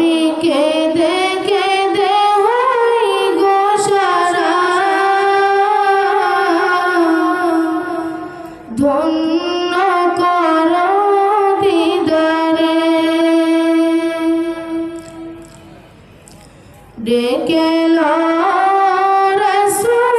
আমি কেঁদে কেঁদে হাই গো সারা। ধন্য কর দিদারে। ডেকে রসুল্লাহ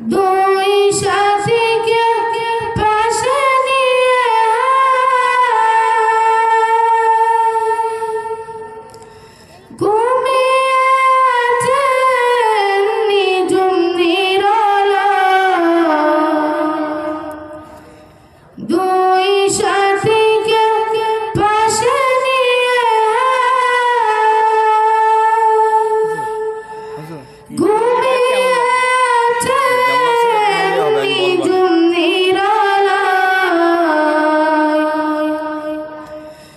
Do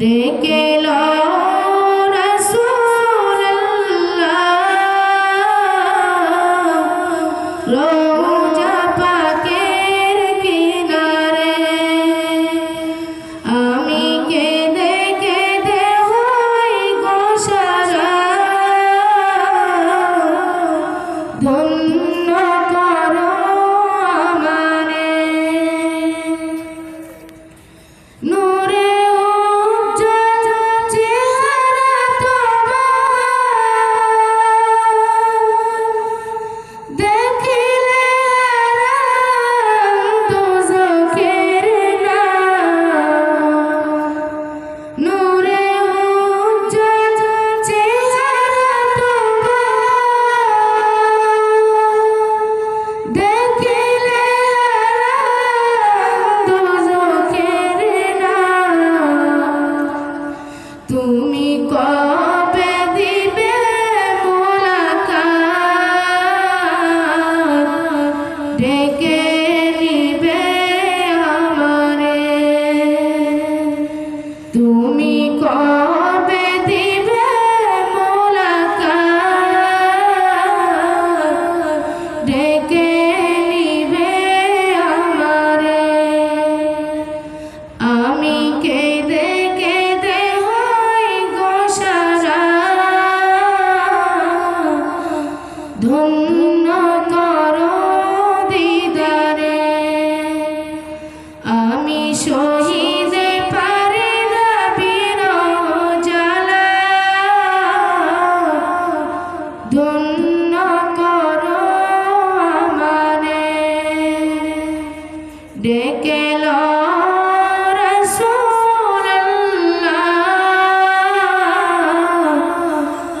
ডেকে লো তুমি কবে দিবে ডেকে নিবে আমারে। তুমি